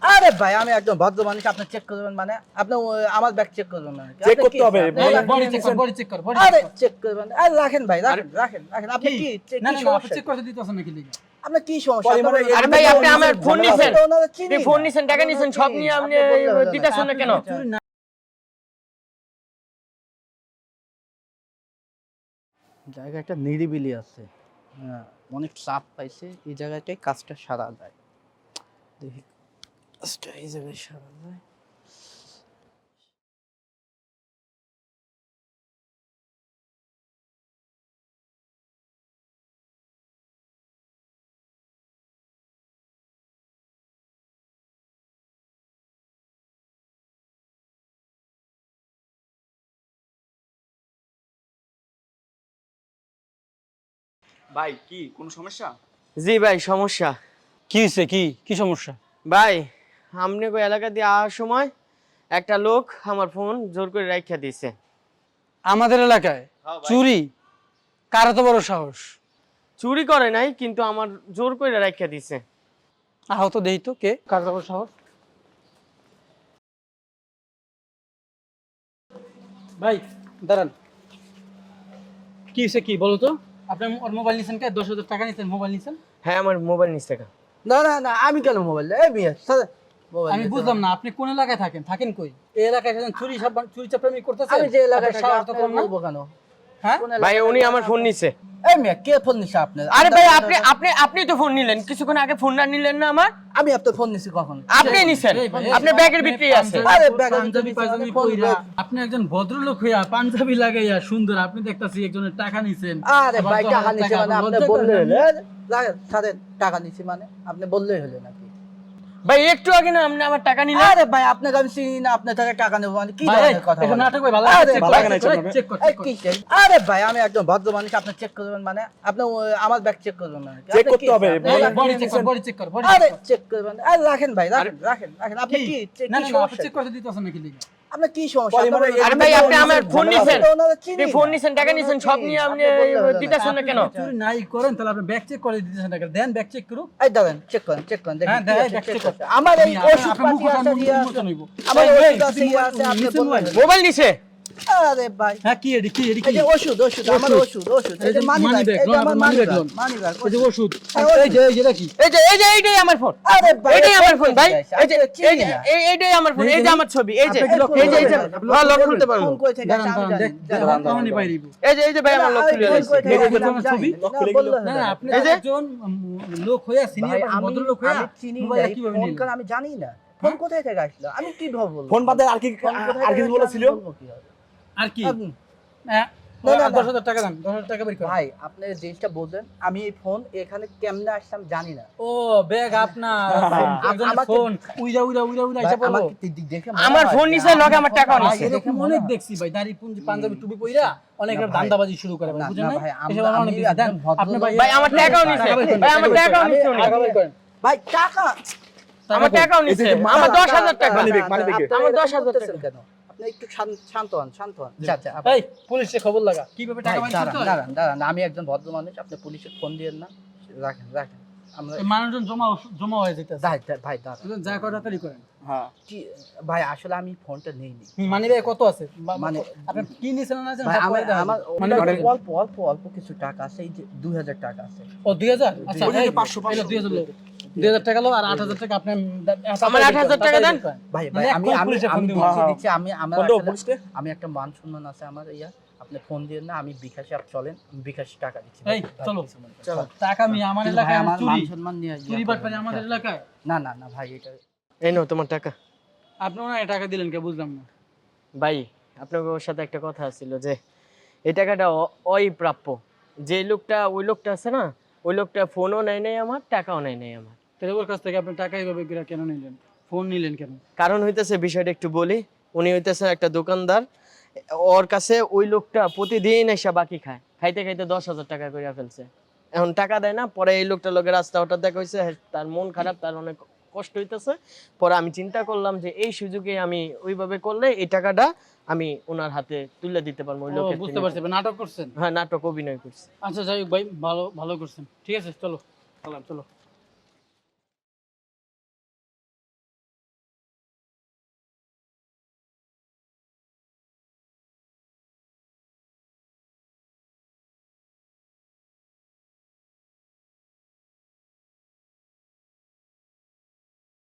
আরে ভাই আমি একদম ভদ্র মানুষ আপনি চেক করবেন মানে আপনি আমার ব্যাগ চেক করবেন মানে। আপনি করতে কি- হবে, আপনি বডি- চেক কর বডি চেক কর বডি আরে চেক করবেন। আরে রাখেন ভাই রাখেন রাখেন রাখেন। আপনি কি? না না আপনি চেক করতে দিতেছেন নাকি আপনার কি সমস্যা? আরে ভাই, আপনি আমার ফোন নিছেন। আপনি ফোন নিছেন, টাকা নিছেন, সব নিয়ে আপনি দিতেছেন না কেন? জায়গাটা নিরিবিলি আছে। হ্যাঁ অনেক চাপ পাইছে এই জায়গাটায় কাজটা সারা যায়। দেখি কাজটা এই ভাই কি? কোনো সমস্যা? জি ভাই সমস্যা। কি হইছে? কি? কি সমস্যা? ভাই আপনি ওই এলাকা দিয়ে আসার সময় একটা লোক আমার ফোন জোর করে রাখিয়া দিয়েছে আমাদের এলাকায়? চুরি? কার তো বড় সাহস? চুরি করে নাই কিন্তু আমার জোর করে রাখিয়া দিয়েছে আহত দেই তো কে? কার এত বড় সাহস? ভাই দাঁড়ান। কি হয়েছে কি বলো তো? আপনি ওর মোবাইল নিছেন কে? দশ হাজার টাকা নিছেন মোবাইল নিছেন? হ্যাঁ আমার মোবাইল নিচ্ছে টাকা না না না আমি কেন মোবাইল এই মোবাইল আমি বুঝলাম না আপনি কোন এলাকায় থাকেন? থাকেন কই? এই এলাকায় এসেছেন চুরি চুরি চাপড়ামি করতেছেন? আমি যে এলাকায় সাহস তো কম না? বলব কেন? হ্যাঁ? ভাই উনি আমার ফোন নিছে। এই মিয়া কে ফোন নিছে আপনার? আরে ভাই আপনি আপনি আপনি তো ফোন নিলেন। কিছুক্ষণ আগে ফোন না নিলেন না আমার? আমি আপনার ফোন নিছি কখন? আপনি নিছেন? আপনার ব্যাগের ভিতরে আছে। আরে ব্যাগের পাঞ্জাবি পাঞ্জাবি ব্যাগ। আপনি একজন ভদ্রলোক হইয়া পাঞ্জাবি লাগাইয়া সুন্দর আপনি দেখতাছি একজনের টাকা নিছেন। আরে ভাই টাকা নিছে মানে আপনি আপনি লজ্জা বললে করেন হলো না? স্যার টাকা নিছি মানে আপনি বললেই হলো নাকি? ভাই একটু আগে না আপনি আমার টাকা নিলেন? আরে ভাই আপনাকে আমি চিনি না আপনার থেকে টাকা নেব মানে কি ধরনের কথা নাটক ভাই ভালো আরে চেক ভালো লাগে না এসব কর নাটক। চেক কর এই চেক কর। কি? check? আরে ভাই আমি একদম ভদ্র মানুষ আপনি চেক করবেন মানে আপনি আমার ব্যাগ চেক করবেন মানে Check করতে হবে, বডি- চেক কর বডি চেক কর বডি আরে চেক করবেন আরে রাখেন ভাই রাখেন রাখেন রাখেন আপনি কি? না না আপনি সমস্যা? চেক করতে দিতেছেন নাকি আপনার কি সমস্যা? আরে ভাই আপনি আমার ফোন নিছেন। আপনি ওনারা চিনি আপনি ফোন নিছেন টাকা নিছেন সব নিয়ে আপনি। দিতেছেন না কেন? চুরি নাই করেন তাহলে আপনি ব্যাগ চেক করে দিতেছেন দেন ব্যাগ চেক এই চেক করেন চেক করেন দেখেন হ্যাঁ চেক করতে। আমার এই ওষুধ পাতি আছে ইয়ে আছে। আমার ওষুধ আছে আছে আপনি মোবাইল? মোবাইল নিছে আরে ভাই হ্যাঁ কি এডি কি এডি কি ওষুধ ওষুধ আমার ওষুধ। ওষুধ ওষুধ এই এই যে যে মানি ব্যাগ bag, এই যে লোন, আমার মানি ব্যাগ মানি ব্যাগ এই যে ওষুধ হ্যাঁ, এই যে এই যে কি এই যে এই যে এইটাই আমার ফোন আরে ভাই এটাই আমার ফোন ভাই আমি এই যে এই যে এইটাই আমার ফোন এই যে আমার ছবি এই যে কি লক এই যে এই যে হ্যাঁ লক করবেন? পারব ফোন করে থেকে আমি দেখ জানি। দাঁড়ান দাঁড়ান পাই দিব এই যে এই যে ভাই আমার লক খুলে গেছে করে থেকে দেখে আমি দেখে জানি। ছবি? লক খুলে গেল। না না। না আপনি একজন লোক হইয়া সিনিয়র আমি- ভদ্রলোক হইয়া আমি চিনি না, মোবাইল এই কীভাবে ফোন নিলেন? আমি জানি না ফোন কোথায় থেকে আসলো আমি কি ভাববো ফোন বাদে আর কি আর কিছু বলেছিল? আর কি? আপনি- না, না, না। দশ হাজার টাকা দেন দশ হাজার টাকা বের ভাই আপনি জিনিসটা বললেন আমি এই ফোন এখানে কেমনে আসলাম জানি না। ও ব্যাগ আপনার ফোন উইরা উইরা উইরা উইরা এসে পড়ল আমাকে দি- দেখে আমার ফোন নিছে লগে আমার টাকাও নিছে। এরকম এরকম অনেক দেখছি ভাই দাড়ি পুঞ্জি পাঞ্জাবি টুপি পইরা অনেক না ধান্দাবাজি শুরু করে বুঝেন না না ভাই, আমরা- এসব অনেক দেন, আপনি ভাই ভাই আমার টাকাও নিছে। টাকা ভাই আমার টাকাও নিছে টাকা বের করেন। ভাই টাকা আমার টাকাও নিছে। আমার দাঁড়ান, দশ হাজার দাঁড়ান, টাকা ব্যাগ, দাঁড়ান, ব্যাগে। আপনারা আমার 10,000 করতেছেন কেন? আপনি একটু শান্ত শান্ত হন শান্ত হন। যা, যা, এই পুলিশে খবর লাগা। কীভাবে ভাই, টাকা দাঁড়ান দাঁড়ান দাঁড়ান আমি একজন ভদ্র মানুষ আপনি পুলিশে ফোন দিয়েন না। রাখেন রাখেন। আমরা মানুষজন জমা জমা হয়ে ভাই ভাই দাঁড়ান। যা করে তাড়াতাড়ি করেন। হ্যাঁ। কি ভাই আসলে আমি ফোনটা নেইনি। মানি ব্যাগ কত আছে? মানে আপনি কি নিছেন না নিছেন আমার আমার মানে অল্প অল্প অল্প কিছু টাকা আছে এই যে দুই হাজার টাকা আছে। ও দুই হাজার? আচ্ছা ওই যে এই, 500, এই লো, দুই হাজার লো। দুই হাজার টাকা লো আর আট হাজার টাকা আপনি আমার 8,000 টাকা দেন। ভাই ভাই আমি আমি আমি দিচ্ছি আমি আমার ফোন দাও আসলে- পুলিশকে আমি একটা মান সম্মান আছে আমার ইয়া আপনি ফোন দিয়েন না আমি বিকাশে আপ চলেন বিকাশে টাকা দিচ্ছি। এই, চলো। চলো। টাকা আমি আমার এলাকায় আমার মান সম্মান নিয়ে চুরি বাটপারি না। আমাদের এলাকায়? না না না ভাই এটা এই নাও তোমার টাকা। আপনি টাকা দিলেন কে? বুঝলাম না। ভাই আপনাকে ওর সাথে একটা কথা ছিল যে এই টাকাটা অ- প্রাপ্য যে লোকটা ওই লোকটা আছে না ওই লোকটা ফোনও নেয় নাই আমার টাকাও নেয় নাই আমার। তাহলে ওর কাছ থেকে আপনি টাকা এইভাবে কেন নিলেন? ফোন নিলেন কেন? কারণ হইতেছে বিষয়টা একটু বলি। উনি হইতেছে একটা দোকানদার। ওর কাছে ওই লোকটা প্রতিদিন এসে বাকি খায়। খাইতে খাইতে দশ হাজার টাকা করে ফেলছে। এখন টাকা দেয় না পরে এই লোকটা লোকের রাস্তা ওটা দেখা হয়েছে তার মন খারাপ তার অনেক কষ্ট হইতেছে। পরে আমি চিন্তা করলাম যে এই সুযোগে আমি ওইভাবে করলে এই টাকাটা আমি ওনার হাতে তুলে দিতে পারব ওই লোকের বুঝতে। পারছি নাটক করছেন? হ্যাঁ নাটক অভিনয় করছে। আচ্ছা যাই ভাই ভালো ভালো করছেন। ঠিক আছে চলো চলো।